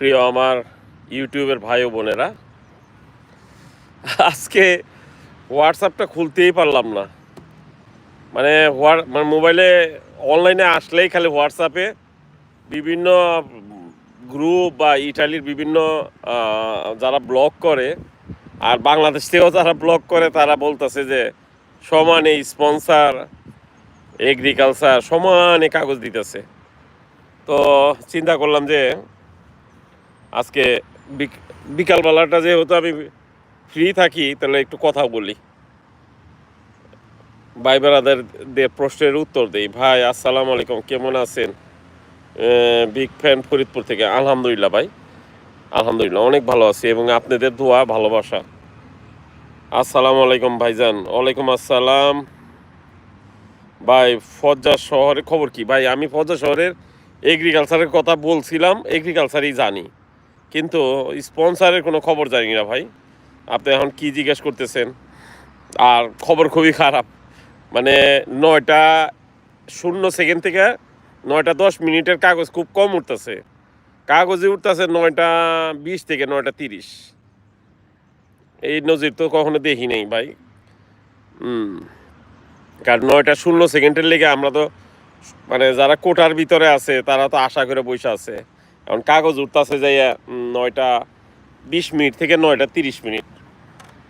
প্রিয় আমার ইউটিউবের ভাই বোনেরা, আজকে হোয়াটসঅ্যাপটা খুলতেই পারলাম না। মানে হোয়াট মানে মোবাইলে অনলাইনে আসলেই খালি হোয়াটসঅ্যাপে বিভিন্ন গ্রুপ বা ইটালির বিভিন্ন যারা ব্লগ করে, আর বাংলাদেশ থেকেও যারা ব্লগ করে, তারা বলতেছে যে সমানে স্পন্সার এগ্রিকালচার সমানে কাগজ দিতেছে। তো চিন্তা করলাম যে আজকে বিক- বিকালবেলাটা যেহেতু আমি ফ্রি থাকি, তাহলে একটু কথা বলি। ভাই বেড়াদের প্রশ্নের উত্তর দেই। ভাই, আসসালামু আলাইকুম, কেমন আছেন? বিগ ফ্যান ফরিদপুর থেকে। আলহামদুলিল্লাহ ভাই। আলহামদুলিল্লাহ, অনেক ভালো আছি এবং আপনাদের দোয়া, ভালোবাসা। আসসালামু আলাইকুম ভাইজান। ওয়ালাইকুম আসসালাম। ভাই ফজ্জা শহরের খবর কি? ভাই, আমি ফজ্জা শহরের এগ্রিকালচারের কথা বলছিলাম এগ্রিকালচারই জানি। কিন্তু স্পন্সারের কোনো খবর জানি না ভাই। আপনি এখন কি জিজ্ঞেস করতেছেন? আর খবর খুবই খারাপ। মানে নয়টা শূন্য সেকেন্ড থেকে নয়টা দশ মিনিটের কাগজ খুব কম উঠতেছে। কাগজে উঠতেছে নয়টা বিশ থেকে নয়টা তিরিশ। এই নজির তো কখনো দেখি নাই ভাই। হুম কারণ নয়টা শূন্য সেকেন্ডের লেগে আমরা তো মানে যারা কোটার ভিতরে আছে, তারা তো আশা করে বসে আছে। এখন কাগজ উঠতেছে যাই নয়টা বিশ মিনিট থেকে নয়টা তিরিশ মিনিট।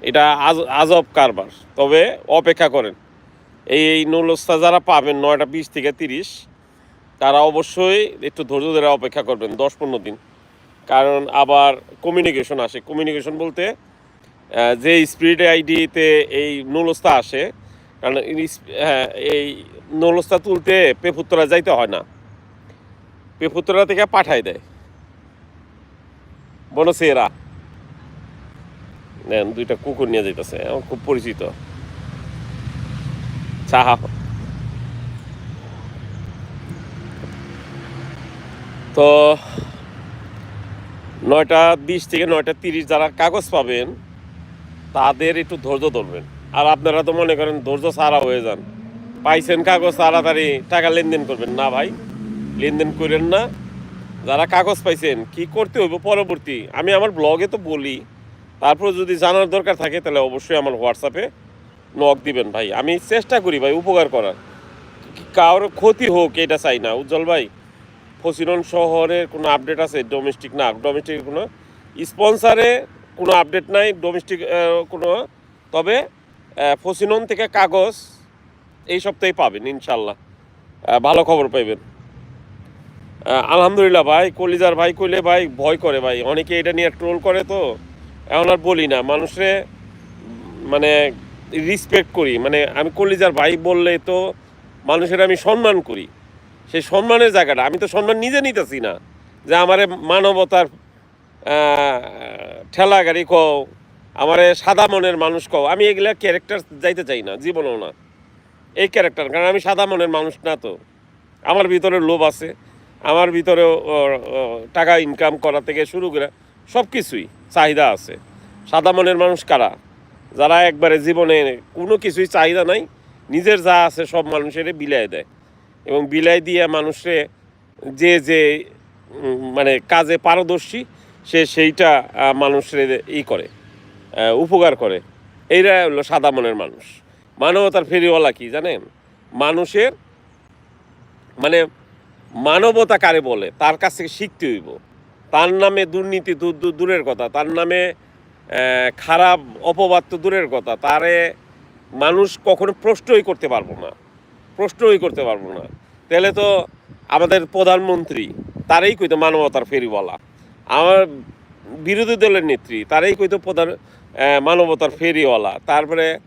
এটা আজ আজব কারবার। তবে অপেক্ষা করেন এই এই নৌলস্তা যারা পাবেন নয়টা বিশ থেকে তিরিশ তারা অবশ্যই একটু ধৈর্য ধরে অপেক্ষা করবেন দশ পনেরো দিন। কারণ আবার কমিউনিকেশন আসে। কমিউনিকেশন বলতে যে স্পিরিট আইডিতে এই নৌলস্তা আসে কারণ হ্যাঁ, এই নৌলস্তা তুলতে পেপুত্তরা যাইতে হয় না। পেপুত্তরা থেকে পাঠাই দেয়। বনসেরা নেন দুইটা কুকুর নিয়ে যাইতেছে, আমার খুব পরিচিত। চাহা তো নয়টা বিশ থেকে নয়টা তিরিশ যারা কাগজ পাবেন, তাদের একটু ধৈর্য ধরবেন। আর আপনারা তো মনে করেন ধৈর্য সারা হয়ে যান। পাইছেন কাগজ, তাড়াতাড়ি টাকা লেনদেন করবেন। না ভাই লেনদেন করেন না যারা কাগজ পাইছেন কি করতে হইব পরবর্তী? আমি আমার ব্লগে তো বলি তারপর যদি জানার দরকার থাকে তাহলে অবশ্যই আমার হোয়াটসঅ্যাপে নক দিবেন ভাই। আমি চেষ্টা করি ভাই উপকার করার। কারোর ক্ষতি হোক এটা চাই না। উজ্জ্বল ভাই ফসিলন শহরের কোনো আপডেট আছে? ডোমেস্টিক না ডোমেস্টিক কোনো স্পন্সারে কোনো আপডেট নাই ডোমেস্টিক কোনো। তবে আহ, ফসিলন থেকে কাগজ এই সপ্তাহে পাবেন ইনশাল্লাহ। ভালো খবর পাইবেন। আলহামদুলিল্লাহ ভাই, কলিজার ভাই কইলে ভাই ভয় করে ভাই। অনেকে এটা নিয়ে ট্রোল করে তো, এখন আর বলি না। মানুষে মানে রিসপেক্ট করি। মানে আমি কলিজার ভাই বললে তো মানুষের আমি সম্মান করি। সেই সম্মানের জায়গাটা, আমি তো সম্মান নিজে নিতেছি না। যে আমারে মানবতার ঠেলা গাড়ি কও, আমারে সাদা মনের মানুষ কও, আমি এগুলা ক্যারেক্টার যাইতে চাই না, জীবনেও না। এই ক্যারেক্টার কারণ আমি সাদা মনের মানুষ না তো। আমার ভিতরে লোভ আছে। আমার ভিতরেও টাকা ইনকাম করা থেকে শুরু করে সব কিছুই চাহিদা আছে। সাদা মনের মানুষ কারা? যারা একবারে জীবনে কোনো কিছুই চাহিদা নাই, নিজের যা আছে সব মানুষের বিলাই দেয়। এবং বিলাই দিয়ে মানুষে যে যে মানে কাজে পারদর্শী, সে সেইটা মানুষের ই করে উপকার করে। এইরা হলো সাদা মনের মানুষ। মানবতার ফেরিওয়ালা কি জানেন? মানুষের মানে মানবতা কারে বলে, তার কাছ থেকে শিখতে হইব। তার নামে দুর্নীতি দূর, দূর- দূরের কথা, তার নামে খারাপ অপবাদ তো দূরের কথা, তারে মানুষ কখনো প্রশ্নই করতে পারব না প্রশ্নই করতে পারব না। তাহলে তো আমাদের প্রধানমন্ত্রী, তারাই কইতো মানবতার ফেরিওয়ালা। আমার বিরোধী দলের নেত্রী, তারাই কইতো প্রধান মানবতার ফেরিওয়ালা। তারপরে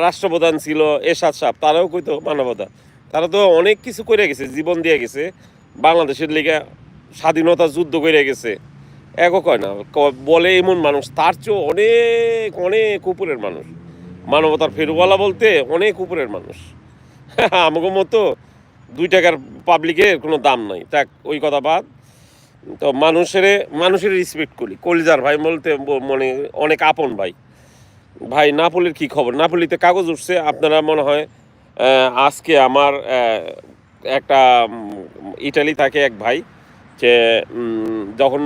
রাষ্ট্রপ্রধান ছিল এরশাদ সাহেব, তারাও কইতো মানবতা। তারা তো অনেক কিছু করে গেছে, জীবন দিয়ে গেছে। বাংলাদেশের লিগে স্বাধীনতা যুদ্ধ করে গেছে। একও কয় না বলে এমন মানুষ, তার চেয়েও অনেক অনেক উপরের মানুষ। মানবতার ফেরওয়ালা বলতে অনেক উপরের মানুষ। আমাকে মতো দুই টাকার পাবলিকের কোনো দাম নাই। তাক ওই কথা বাদ। তো মানুষের মানুষের রেসপেক্ট করি। কলিজার ভাই বলতে মনে অনেক আপন ভাই। ভাই নাপোলির কি খবর? নাপোলিতে কাগজ উঠছে, আপনারা মনে হয় আজকে আমার একটা ইটালি থাকে এক ভাই, যে যখন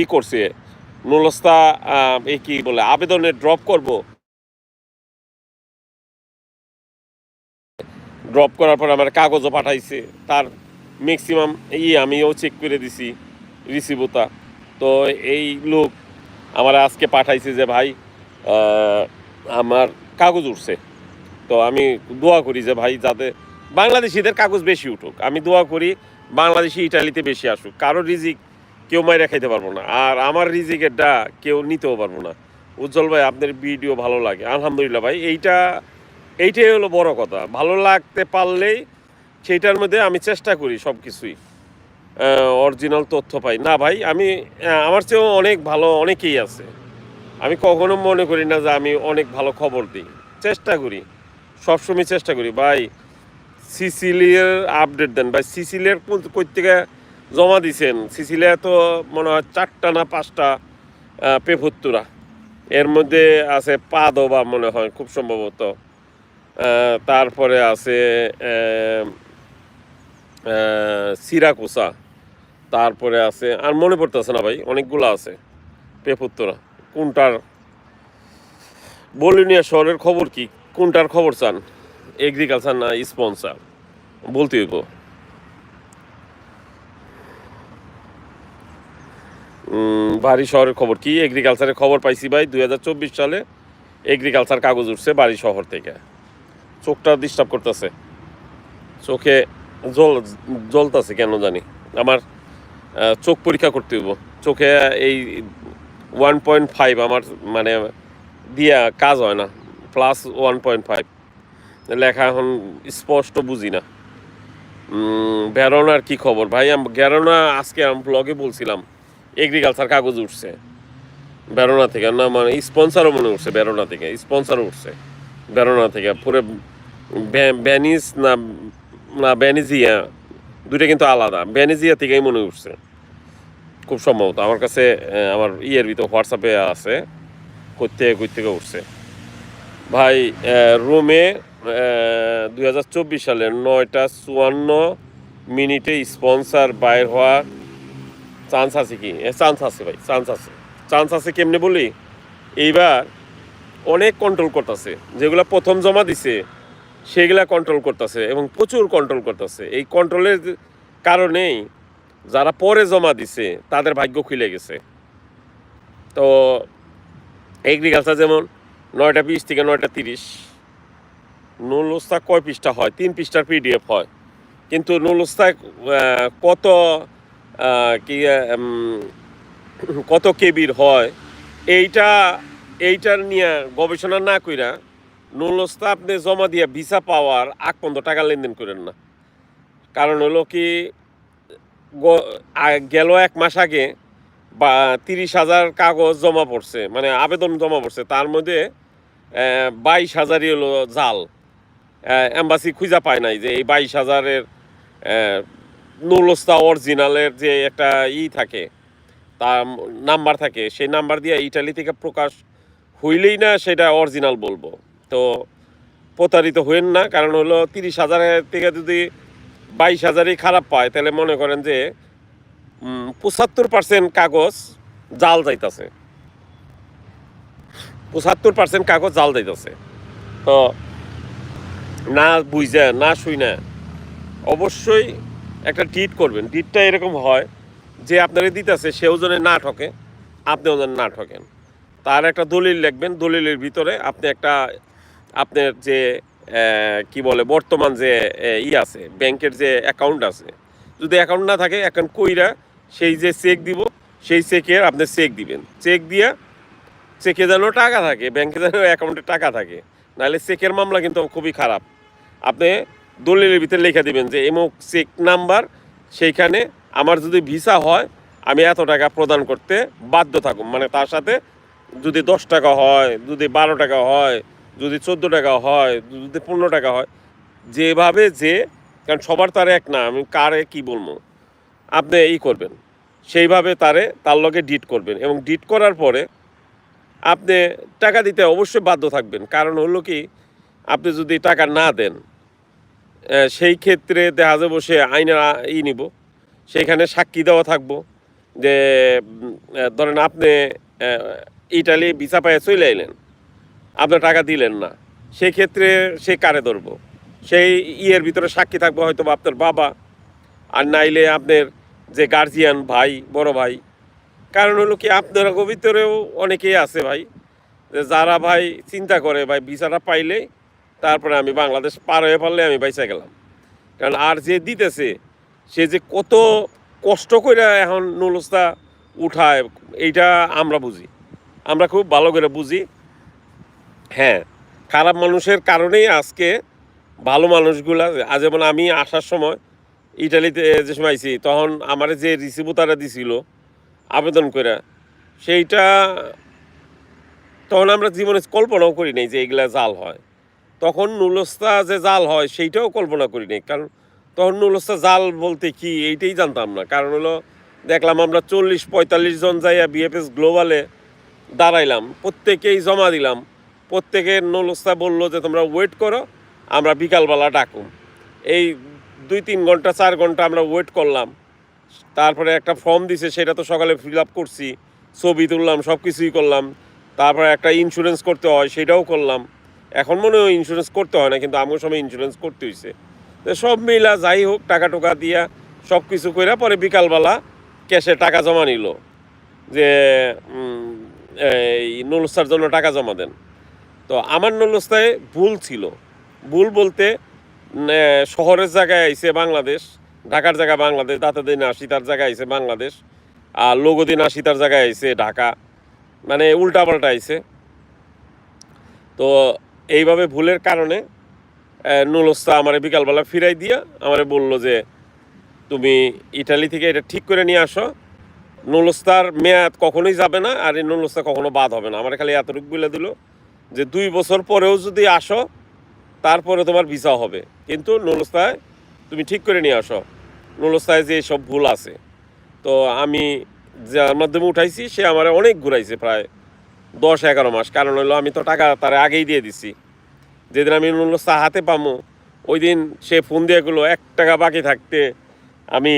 ই করছে, নুলস্তা এই কি বলে আবেদনে ড্রপ করব। ড্রপ করার পর আমার কাগজও পাঠাইছে, তার ম্যাক্সিমাম ই আমিও চেক করে দিছি রিসিভতা তো। এই লোক আমার আজকে পাঠাইছে যে, ভাই আমার কাগজ উঠছে। তো আমি দোয়া করি যে ভাই যাতে বাংলাদেশিদের কাগজ বেশি উঠুক। আমি দোয়া করি বাংলাদেশি ইটালিতে বেশি আসুক। কারও রিজিক কেউ মাইরা খাইতে পারব না। আর আমার রিজিকের রিজিকেরটা কেউ নিতেও পারব না। উজ্জ্বল ভাই, আপনার ভিডিও ভালো লাগে। আলহামদুলিল্লাহ ভাই, এইটা, এইটাই হলো বড় কথা। ভালো লাগতে পারলেই সেইটার মধ্যে আমি চেষ্টা করি সব কিছুই অরিজিনাল তথ্য পাই। না ভাই, আমি আমার চেয়েও অনেক ভালো অনেকেই আছে। আমি কখনো মনে করি না যে আমি অনেক ভালো খবর দিই। চেষ্টা করি। সবসময় চেষ্টা করি, ভাই সিসিলিয়ার আপডেট দেন। ভাই সিসিলিয়ার কই থেকে জমা দিছেন? সিসিলিয়া তো মনে হয় চারটা না পাঁচটা পেফুত্তুরা এর মধ্যে আছে পাদবা মনে হয়, খুব সম্ভবত। তারপরে আছে সিরাকুসা। তারপরে আছে, আর মনে পড়তেছে না ভাই, অনেকগুলো আছে পেপুত্তরা। কোনটার? বলিনিয়া শহরের খবর কি? কোনটার খবর চান? এগ্রিকালচার না স্পন্সার বলতে হইব। বাড়ি শহরের খবর কি? এগ্রিকালচারের খবর পাইছি ভাই দু হাজার চব্বিশ সালে এগ্রিকালচার কাগজ উঠছে বাড়ি শহর থেকে। চোখটা ডিস্টার্ব করতেছে। চোখে জল, জ্বলতেছে কেন জানি। আমার চোখ পরীক্ষা করতে হইব। চোখে এই ওয়ান পয়েন্ট ফাইভ আমার মানে দিয়া কাজ হয় না। প্লাস ওয়ান পয়েন্ট ফাইভ লেখা এখন স্পষ্ট বুঝি না। উম, বেরোনার কি খবর? ভাই বেরোনা আজকে আমি ব্লগে বলছিলাম এগ্রিকালচার কাগজ উঠছে। বেরোনা থেকে না মানে স্পন্সারও মনে উঠছে বেরোনা থেকে স্পন্সারও উঠছে। বেরোনা থেকে পুরো ব্যানিস না না ভ্যানিজিয়া দুইটা কিন্তু আলাদা। ভ্যানিজিয়া থেকেই মনে উঠছে। খুব সম্ভবত আমার কাছে আমার ইয়ের ভিতরে হোয়াটসঅ্যাপে আছে করতে থেকে উঠছে। ভাই রোমে দুই সালের নয়টা চুয়ান্ন মিনিটে স্পন্সার বাইর হওয়ার চান্স আছে কি? চান্স আছে ভাই, চান্স আছে। চান্স আছে কেমনে বলি? এইবার অনেক কন্ট্রোল করতেছে। যেগুলো প্রথম জমা দিছে, সেগুলা কন্ট্রোল করতেছে এবং প্রচুর কন্ট্রোল করতেছে। এই কন্ট্রোলের কারণেই যারা পরে জমা দিছে, তাদের ভাগ্য খুলে গেছে। তো এগ্রিকালচার যেমন নয়টা বিশ থেকে নয়টা তিরিশ। নুলস্তা কয় পৃষ্ঠা হয়? তিন পৃষ্ঠার পিডিএফ হয়। কিন্তু নুলস্তায় কত কি কত কেবির হয়? এইটা, এইটার নিয়ে গবেষণা না কইরা নুলস্তা আপনি জমা দিয়ে ভিসা পাওয়ার আগ পর্যন্ত টাকা লেনদেন করেন না। কারণ হলো কি গেল এক মাস আগে বা তিরিশ হাজার কাগজ জমা পড়ছে মানে আবেদন জমা পড়ছে, তার মধ্যে বাইশ হাজারই হলো জাল। এম্বাসি খুঁজা পায় নাই যে এই বাইশ হাজারের নুলস্তা অরিজিনালের যে একটা ই থাকে তা নাম্বার থাকে, সেই নাম্বার দিয়ে ইটালি থেকে প্রকাশ হইলেই না সেটা অরিজিনাল বলব। তো প্রতারিত হইন না, কারণ হলো তিরিশ হাজারের থেকে যদি বাইশ হাজারই খারাপ পায়, তাহলে মনে করেন যে পঁচাত্তর পার্সেন্ট কাগজ জাল যাইতাছে। পঁচাত্তর পার্সেন্ট কাগজ জাল যাইতাছে। তো না বুঝে, না শুই না অবশ্যই একটা ডিট করবেন। ডিটটা এরকম হয় যে আপনারা দিতেছে, সেও যেন না ঠকে, আপনিও যেন না ঠকেন। তার একটা দলিল লিখবেন, দলিলের ভিতরে আপনি একটা, আপনার যে কি বলে, বর্তমান যে ই আছে, ব্যাংকের যে অ্যাকাউন্ট আছে। যদি অ্যাকাউন্ট না থাকে অ্যাকাউন্ট কইরা সেই যে চেক দিব, সেই চেকের আপনি চেক দিবেন। চেক দিয়া চেকে যেন টাকা থাকে, ব্যাংকে যেন অ্যাকাউন্টে টাকা থাকে। নাহলে চেকের মামলা কিন্তু খুবই খারাপ। আপনি দলিলের ভিতরে লিখে দিবেন যে এমুক চেক নাম্বার, সেইখানে আমার যদি ভিসা হয়, আমি এত টাকা প্রদান করতে বাধ্য থাকুম। মানে তার সাথে যদি দশ টাকা হয়, যদি বারো টাকা হয়, যদি চোদ্দ টাকা হয়, যদি পনেরো টাকা হয়, যেভাবে যে, কারণ সবার তার এক না, আমি কারে কি বলব? আপনি এই করবেন। সেইভাবে তারে তার লগে ডিট করবেন এবং ডিট করার পরে আপনি টাকা দিতে অবশ্যই বাধ্য থাকবেন। কারণ হলো কি, আপনি যদি টাকা না দেন সেই ক্ষেত্রে দেখা যাব সে আইনের ই নিব। সেইখানে সাক্ষী দেওয়া থাকব যে ধরেন আপনি ইটালি ভিসা পায়ে চলে এলেন আপনার টাকা দিলেন না। সেই ক্ষেত্রে সে কারে ধরবো? সেই ইয়ের ভিতরে সাক্ষী থাকব হয়তো আপনার বাবা। আর নাইলে আপনার যে গার্জিয়ান ভাই, বড় ভাই। কারণ হলো কি, আপনার ভিতরেও অনেকেই আছে ভাই, যে যারা ভাই চিন্তা করে ভাই, ভিসাটা পাইলে তারপরে আমি বাংলাদেশ পার হয়ে পারলে আমি বাইসা গেলাম। কারণ আর যে দিতেছে, সে যে কত কষ্ট করে এখন নুলস্তা উঠায়, এইটা আমরা বুঝি। আমরা খুব ভালো করে বুঝি। হ্যাঁ খারাপ মানুষের কারণেই আজকে ভালো মানুষগুলা আজ যেমন আমি আসার সময় ইটালিতে যে সময় তখন আমার যে রিসিভও তারা দিছিল, আবেদন করে সেইটা তখন আমরা জীবনে কল্পনাও করি নাই যে এগুলা জাল হয়। তখন নুলস্তা যে জাল হয়, সেইটাও কল্পনা করি নাই। কারণ তখন নুলস্তা জাল বলতে কি, এইটাই জানতাম না। কারণ হলো, দেখলাম আমরা চল্লিশ, পঁয়তাল্লিশ জন যাইয়া বিএফএস গ্লোবালে দাঁড়াইলাম, প্রত্যেকেই জমা দিলাম। প্রত্যেকের নুলস্তা বলল যে, তোমরা ওয়েট করো, আমরা বিকালবেলা ডাকুম। এই দুই তিন ঘণ্টা, চার ঘণ্টা আমরা ওয়েট করলাম। তারপরে একটা ফর্ম দিছে, সেটা তো সকালে ফিল আপ করছি, ছবি তুললাম সব কিছুই করলাম। তারপরে একটা ইন্স্যুরেন্স করতে হয়, সেটাও করলাম। এখন মনে হয় ইন্স্যুরেন্স করতে হয় না, কিন্তু আমার সময় ইন্স্যুরেন্স করতে হয়েছে সব মিলা যাই হোক, টাকা টোকা দিয়া সব কিছু কইরা পরে বিকালবেলা ক্যাশে টাকা জমা নিল। যে এই নুলস্তার জন্য টাকা জমা দেন। তো আমার নুলস্তায় ভুল ছিল। ভুল বলতে শহরের জায়গায় আইছে বাংলাদেশ, ঢাকার জায়গায় বাংলাদেশ দাতাদিন আশিতার জায়গায় আইছে বাংলাদেশ, আর লোগদিন আশিতার জায়গায় আইছে ঢাকা মানে উল্টা পাল্টা আইছে। তো এইভাবে ভুলের কারণে নুলস্তা আমার বিকালবেলা ফিরাই দিয়া আমারে বলল যে, তুমি ইটালি থেকে এটা ঠিক করে নিয়ে আসো। নুলস্তার মেয়াদ কখনোই যাবে না, আর এই নুলস্তা কখনো বাদ হবে না। আমার খালি এতটুকু বলে দিল যে, দুই বছর পরেও যদি আসো তারপরে তোমার ভিসা হবে। কিন্তু নুলস্তায় তুমি ঠিক করে নিয়ে আসো। নুলস্তায় যে সব ভুল আছে। তো আমি যার মাধ্যমে উঠাইছি, সে আমার অনেক ঘুরাইছে প্রায় দশ, এগারো মাস। কারণ হলো আমি তো টাকা তার আগেই দিয়ে দিছি। যেদিন আমি নুলস্তা হাতে পামো ওই দিন সে ফোন দিয়ে গেলো এক টাকা বাকি থাকতে আমি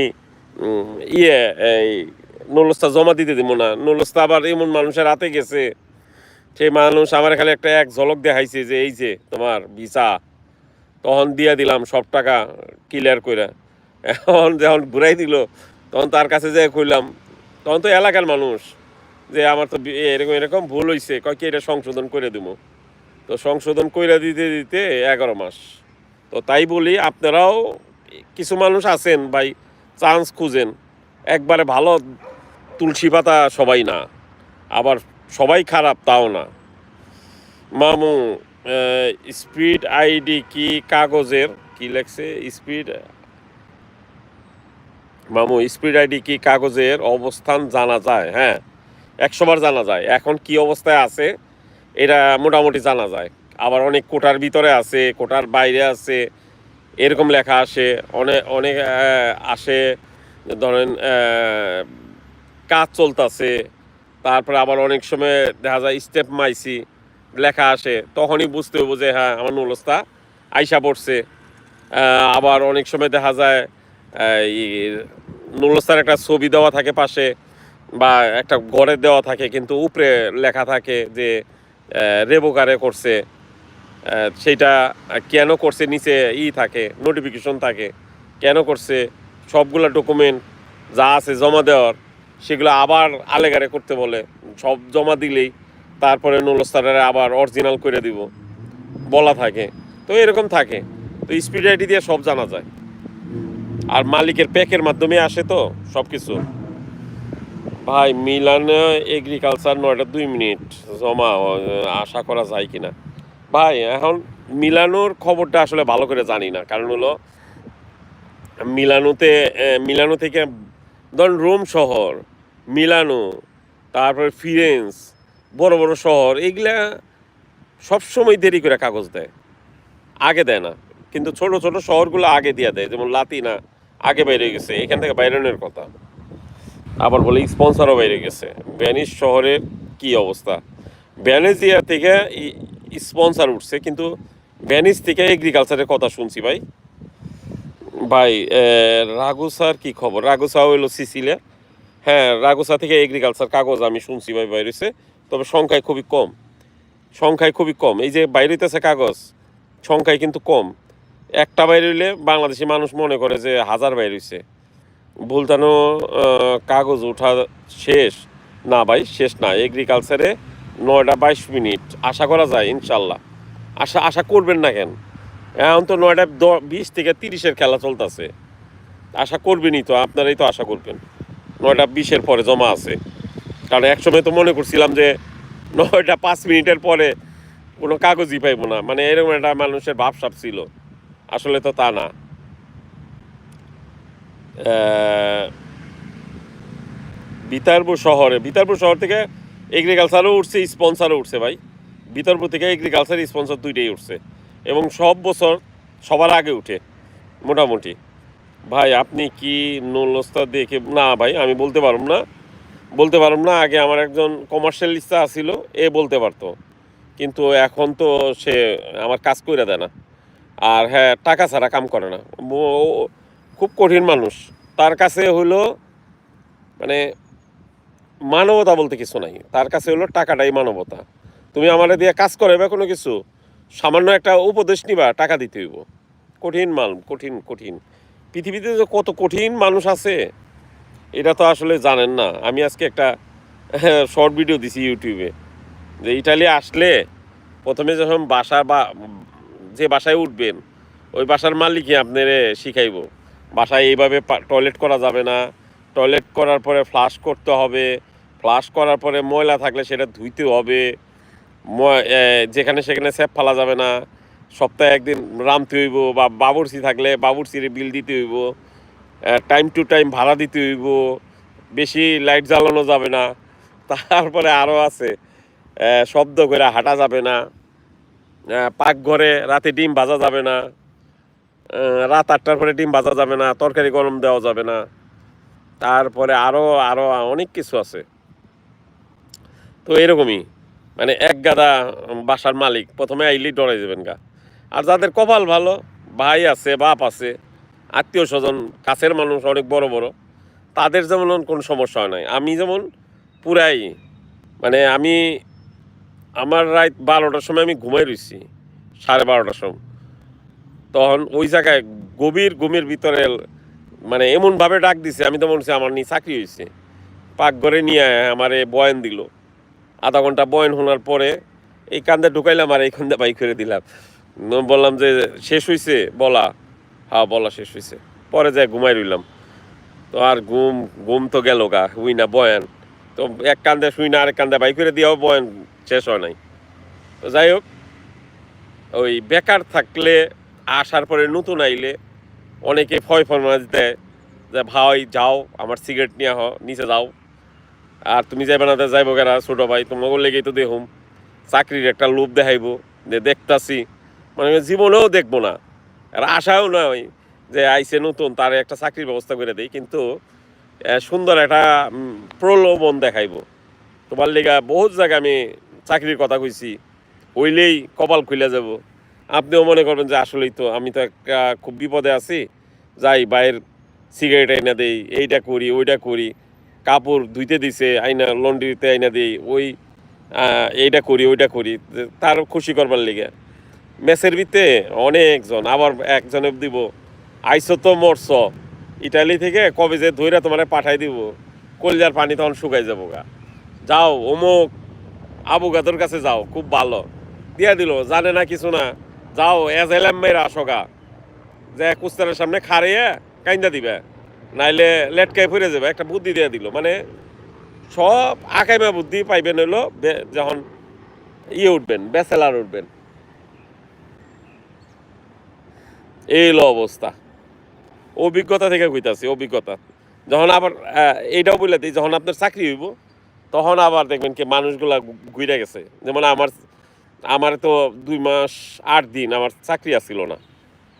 ইয়ে এই নুলস্তা জমা দিতে দিব না। নুলস্তা আবার এমন মানুষের হাতে গেছে সেই মানুষ আমার খালি একটা এক ঝলক দেখাইছে যে এই যে তোমার ভিসা, তখন দিয়ে দিলাম সব টাকা ক্লিয়ার করে এখন যখন ঘুরাই দিল, তখন তার কাছে যে কইলাম, তখন তো এলাকার মানুষ, যে আমার তো এরকম এরকম ভুল হয়েছে কয় কি এটা সংশোধন করে দিব তো সংশোধন করে দিতে দিতে এগারো মাস। তো তাই বলি আপনারাও কিছু মানুষ আছেন ভাই চান্স খুঁজেন। একবারে ভালো তুলসী পাতা সবাই না। আবার সবাই খারাপ, তাও না। মামু স্পিড আইডি কি কাগজের? কি লেখছে? স্পিড, মামু, স্পিড আইডি কি কাগজের? অবস্থান জানা যায় হ্যাঁ। একশোবার জানা যায়। এখন কি অবস্থায় আছে, এটা মোটামুটি জানা যায়। আবার অনেক কোটার ভিতরে আছে, কোটার বাইরে আছে, এরকম লেখা আসে। অনেক অনেক আসে, ধরেন কাজ চলতেছে তারপরে আবার অনেক সময় দেখা যায় স্টেপ মাইসি লেখা আসে, তখনই বুঝতে হব যে হ্যাঁ আমার নুলস্তা আইসা পড়ছে। আবার অনেক সময় দেখা যায় নুলস্তার একটা ছবি দেওয়া থাকে পাশে বা একটা ঘরে দেওয়া থাকে, কিন্তু উপরে লেখা থাকে যে রেবোকারে করছে। সেইটা কেন করছে, নিচে ই থাকে নোটিফিকেশন থাকে, কেন করছে, সবগুলো ডকুমেন্ট যা আছে জমা দেওয়ার সেগুলো আবার আলেগারে করতে বলে। সব জমা দিলেই তারপরে নুলস্তারে আবার অরিজিনাল করে দিব। বলা থাকে। তো এরকম থাকে। তো স্পিড আইডি দিয়ে সব জানা যায়। আর মালিকের প্যাকের মাধ্যমে আসে তো সব কিছু ভাই, মিলান এগ্রিকালচার নয়টা দুই মিনিট জমা আশা করা যায় কিনা? ভাই, এখন মিলানোর খবরটা আসলে ভালো করে জানি না। কারণ হলো, মিলানোতে মিলানো থেকে ধরুন রোম শহর মিলানো, তারপর ফিরেন্স, বড় বড় শহর, এগুলা সবসময় দেরি করে কাগজ দেয়। আগে দেয় না, কিন্তু ছোট ছোট শহরগুলো আগে দিয়ে দেয়, যেমন লাতিনা, আগে বাইরে গেছে, এখান থেকে বাইরানোর কথা। আবার বলে স্পন্সরও বাইরে গেছে। ভ্যানিস শহরের কি অবস্থা? ভ্যানেজিয়া থেকে স্পন্সর উঠছে, কিন্তু ভ্যানিস থেকে এগ্রিকালচারের কথা শুনছি ভাই। ভাই রাগুসার কি খবর? রাগুসা হইল সিসিলে হ্যাঁ রাগুসা থেকে এগ্রিকালচার কাগজ আমি শুনছি ভাই বাইরেছে তবে সংখ্যায় খুবই কম। সংখ্যায় খুবই কম। এই যে বাইরেতেছে কাগজ সংখ্যায় কিন্তু কম। একটা বাইরে হইলে বাংলাদেশি মানুষ মনে করে যে হাজার বাইরে হইছে। ভুলতানো কাগজ ওঠা শেষ না ভাই, শেষ না। এগ্রিকালচারে নয়টা বাইশ মিনিট। আশা করা যায়, ইনশাল্লাহ। আশা আশা করবেন না কেন? এখন তো নয়টা বিশ থেকে তিরিশের খেলা চলতেছে। আশা করবেনই তো, আপনারাই তো আশা করবেন। নয়টা বিশের পরে জমা আছে। কারণ একসময় তো মনে করছিলাম যে নয়টা পাঁচ মিনিটের পরে কোনো কাগজই পাইবো না। মানে এরকম একটা মানুষের ভাবসাব ছিল। আসলে তো তা না। বিতারপুর শহরে বিতারপুর শহর থেকে এগ্রিকালচারও উঠছে স্পন্সারও উঠছে ভাই। বিতারপুর থেকে এগ্রিকালচার স্পন্সর দুইটাই উঠছে। এবং সব বছর সবার আগে উঠে, মোটামুটি। ভাই, আপনি কি নুলস্তা দেখে, না ভাই, আমি বলতে পারব না। বলতে পারব না, আগে আমার একজন কমার্শিয়ালিস্টা আছিল, এ বলতে পারতো। কিন্তু এখন তো সে আমার কাজ করে দেয় না। আর হ্যাঁ টাকা ছাড়া কাম করে না। খুব কঠিন মানুষ। তার কাছে হলো মানে মানবতা বলতে কিছু নাই। তার কাছে হলো টাকাটাই মানবতা। তুমি আমারে দিয়ে কাজ করে বা কোনো কিছু? সামান্য একটা উপদেশ নিবা, টাকা দিতে হইব। কঠিন মাল, কঠিন কঠিন। পৃথিবীতে যে কত কঠিন মানুষ আছে, এটা তো আসলে জানেন না। আমি আজকে একটা, শর্ট ভিডিও দিছি ইউটিউবে, যে ইটালি আসলে প্রথমে যখন বাসা বা, যে বাসায় উঠবেন, ওই বাসার মালিকই আপনারে শিখাইব। বাসায় এইভাবে টয়লেট করা যাবে না। টয়লেট করার পরে ফ্লাশ করতে হবে। ফ্লাশ করার পরে ময়লা থাকলে সেটা ধুইতে হবে। যেখানে সেখানে স্যাপ ফালা যাবে না। সপ্তাহে একদিন রামতে হইব বা বাবুরসি থাকলে বাবুরসির বিল দিতে হইব টাইম টু টাইম ভাড়া দিতে হইব, বেশি লাইট জ্বালানো যাবে না। তারপরে আরও আছে শব্দ করে হাঁটা যাবে না। পাকঘরে রাতে ডিম ভাজা যাবে না। রাত আটটার পরে ডিম ভাজা যাবে না, তরকারি গরম দেওয়া যাবে না। তারপরে আরও আরও অনেক কিছু আছে। তো এরকমই মানে এক গাদা বাসার মালিক, প্রথমে আইলি ডরাই যাবেন গা। আর যাদের কপাল ভালো, ভাই আছে, বাপ আছে, আত্মীয় স্বজন, কাছের মানুষ অনেক বড় বড়, তাদের যেমন কোনো সমস্যা হয় নাই। আমি যেমন পুরাই মানে আমি আমার রাত বারোটার সময় আমি ঘুমাই রইছি, সাড়ে বারোটার সময়। তখন ওই জায়গায় গভীর ঘুমের ভিতরে মানে এমনভাবে ডাক দিছে, আমি তো মনে আমার নিয়ে চাকরি হয়েছে পাকঘরে নিয়ে আমারে বয়ান দিল। আধা ঘণ্টা বয়ান শোনার পরে এই কান্দে ঢুকাইলাম আর এই কান্দে বাইক করে দিলাম। বললাম যে শেষ হয়েছে বলা। হ্যাঁ বলা শেষ হয়েছে পরে যায় ঘুমাই রইলাম। তো আর ঘুম ঘুম তো গেল গা, হুই না, বয়ান। তো এক কান্দে শুই না, আরেক কান্দে বাইক করে দিয়েও বয়ান শেষ হয় নাই। তো যাই হোক, ওই বেকার থাকলে, আসার পরে নতুন আইলে, অনেকে ফয় ফরমাস দেয় যে, ভাই, যাও, আমার সিগারেট নিয়ে হ নিচে যাও। আর তুমি যাইবে না যাইবো কেনা? ছোটো ভাই তোমাকে লেগেই তো দেখুম চাকরির একটা লোভ দেখাইব, যে দেখতাছি মানে জীবনেও দেখব না। আর আশাও নয় যে আইসে নতুন, তার একটা চাকরির ব্যবস্থা করে দেই, কিন্তু সুন্দর একটা প্রলোভন দেখাইব। তোমার লেগা বহুত জায়গায় আমি চাকরির কথা কইছি, হইলেই কপাল খুলে যাব। আপনিও মনে করবেন যে আসলেই তো আমি তো একটা খুব বিপদে আছি, যাই বাইরের সিগারেট আইনা দেই, এইটা করি, ওইটা করি, কাপড় ধুইতে দিছে, আইনা, লন্ড্রিতে আইনা দেই, ওই এইটা করি, ওইটা করি, তার খুশি করবার লেগে। মেসের ভিতরে অনেকজন, আবার একজনে দিব। আইসো তো মরছ। ইটালি থেকে কবে যে ধইরা তোমার পাঠাই দিব। কলজার পানি তখন শুকাই যাব গা। যাও, অমুক আবু গাদর কাছে যাও, খুব ভালো। দিয়া দিল, জানে না কিছু না। যাও এজেলাম মেয়েরা আসো গা। যে কুস্তারের সামনে খাড়িয়ে কাইন্দা দিবে। নাইলে লেটকাই ফিরে যাবে, একটা বুদ্ধি দিয়ে দিল। মানে সব আকাইমা বুদ্ধি পাইবেন বে- যখন ইয়ে উঠবেন, ব্যাচেলার উঠবেন। এই হলো অবস্থা। অভিজ্ঞতা থেকে কইতাছি, অভিজ্ঞতা। যখন আবার এইটাও বলে দিই, যখন আপনার চাকরি হইব, তখন আবার দেখবেন কি মানুষগুলা ঘুরে গেছে। যেমন আমার আমার তো দুই মাস আট দিন আমার চাকরি আসছিল না।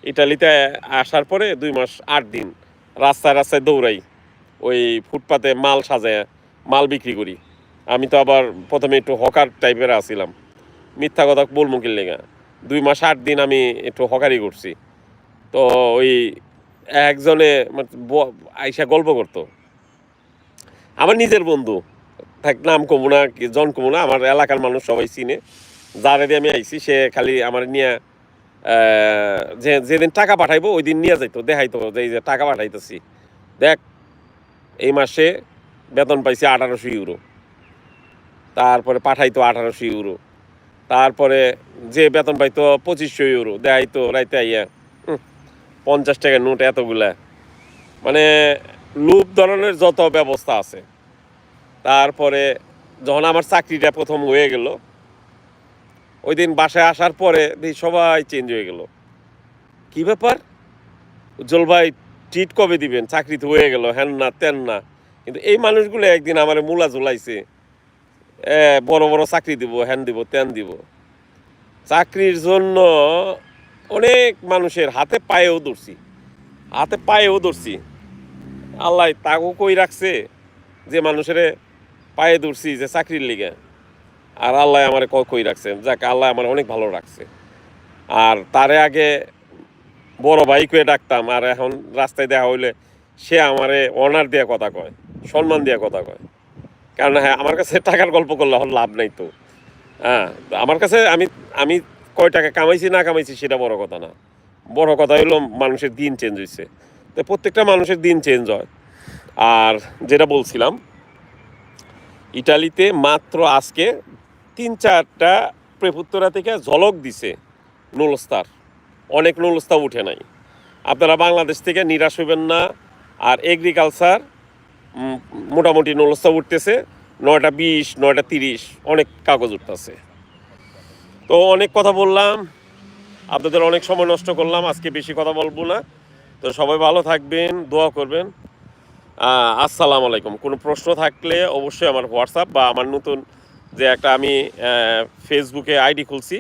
ইটালিতে আসার পরে দুই মাস আট দিন রাস্তায় রাস্তায় দৌড়াই, ওই ফুটপাতে মাল সাজায়, মাল বিক্রি করি। আমি তো আবার প্রথমে একটু হকার টাইপের আসছিলাম মিথ্যা কথা কি লেগা দুই মাস আট দিন আমি একটু হকারি করছি। তো ওই একজনে মানে আইসা গল্প করতো। আমার নিজের বন্ধু, থাক নাম কমু না, কি জন কমু না, আমার এলাকার মানুষ সবাই চিনে। যারে আমি আইছি, সে খালি আমার নিয়ে যে, যেদিন টাকা পাঠাইবো ওই দিন নিয়ে যাইতো, দেখাইতো যে এই যে টাকা পাঠাইতেছি। দেখ, এই মাসে বেতন পাইছি আঠারোশো ইউরো। তারপরে পাঠাইতো আঠারোশো ইউরো। তারপরে যে বেতন পাইতো পঁচিশশো ইউরো, দেখাইতো রাইতে আইয়া। পঞ্চাশ টাকার নোট এতগুলা। মানে লুপ ধরনের যত ব্যবস্থা আছে। তারপরে যখন আমার চাকরিটা প্রথম হয়ে গেল ওই দিন বাসায় আসার পরে দেখি সবাই চেঞ্জ হয়ে গেল। কি ব্যাপার? উজ্জ্বল ভাই ট্রিট কবে দিবেন? চাকরি তো হয়ে গেল হ্যান না তেন না। কিন্তু এই মানুষগুলো একদিন আমার মূলা ঝুলাইছে। এ, বড় বড় চাকরি দিব হ্যান দিব তেন দিব। চাকরির জন্য অনেক মানুষের হাতে পায়েও ধরছি। হাতে পায়েও ধরছি। আল্লাহ তাকেও কই রাখছে যে মানুষের পায়ে ধরছি যে চাকরির লিগে? আর আল্লাহ আমার কই রাখছে? যাক, আল্লাহ আমার অনেক ভালো রাখছে। আর তারে আগে বড় ভাই কয়ে ডাকতাম, আর এখন রাস্তায় দেখা হইলে সে আমারে অনার দিয়ে কথা কয়, সম্মান দিয়ে কথা কয়। কারণ হ্যাঁ আমার কাছে টাকার গল্প করলে লাভ নাই তো। হ্যাঁ আমার কাছে আমি আমি কয় টাকা কামাইছি, না কামাইছি সেটা বড় কথা না। বড় কথা হলো মানুষের দিন চেঞ্জ হয়েছে তো প্রত্যেকটা মানুষের দিন চেঞ্জ হয়। আর যেটা বলছিলাম, ইটালিতে মাত্র আজকে তিন চারটা প্রেপুত্তরা থেকে ঝলক দিছে নুলস্তার অনেক নুলস্তা উঠে নাই। আপনারা বাংলাদেশ থেকে নিরাশ হইবেন না। আর এগ্রিকালচার মোটামুটি নুলস্তা উঠতেছে। নয়টা বিশ, নয়টা তিরিশ, অনেক কাগজ উঠতেছে। তো অনেক কথা বললাম। আপনাদের অনেক সময় নষ্ট করলাম, আজকে বেশি কথা বলব না। তো সবাই ভালো থাকবেন, দোয়া করবেন। আসসালামু আলাইকুম। কোনো প্রশ্ন থাকলে অবশ্যই আমার হোয়াটসঅ্যাপ বা আমার নতুন যে একটা আমি ফেসবুকে আইডি খুলছি,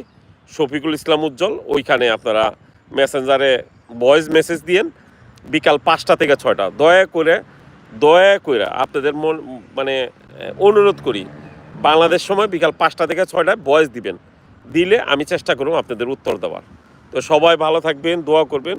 শফিকুল ইসলাম উজ্জ্বল, ওইখানে আপনারা মেসেঞ্জারে ভয়েস মেসেজ দিয়েন। বিকাল পাঁচটা থেকে ছয়টা। দয়া করে দয়া করে আপনাদের মন মানে অনুরোধ করি, বাংলাদেশ সময় বিকাল পাঁচটা থেকে ছয়টায় ভয়েস দিবেন। দিলে আমি চেষ্টা করব আপনাদের উত্তর দেওয়ার। তো সবাই ভালো থাকবেন দোয়া করবেন।